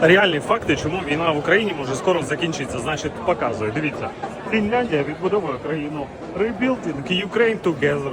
реальні факти, чому війна в Україні може скоро закінчитися. Значить, показує. Дивіться, Фінляндія відбудовує країну. Rebuilding Ukraine together.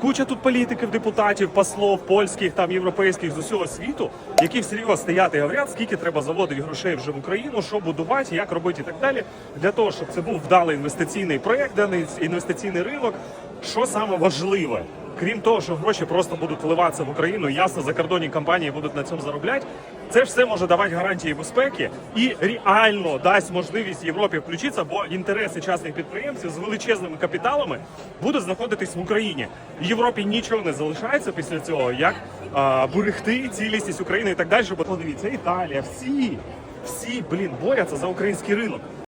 Куча тут політиків, депутатів, послов, польських, там європейських з усього світу, які всерйоз стоять і говорять, скільки треба заводити грошей вже в Україну, що будувати, як робити і так далі, для того, щоб це був вдалий інвестиційний проєкт, даний інвестиційний ринок. Що саме важливе, крім того, що гроші просто будуть вливатися в Україну, ясно, закордонні компанії будуть на цьому заробляти. Це ж все може давати гарантії безпеки і реально дасть можливість Європі включитися, бо інтереси частних підприємців з величезними капіталами будуть знаходитись в Україні. Європі нічого не залишається після цього, як а, берегти цілісність України і так далі. Бо подивіться, Італія, всі, всі, блін, борються за український ринок.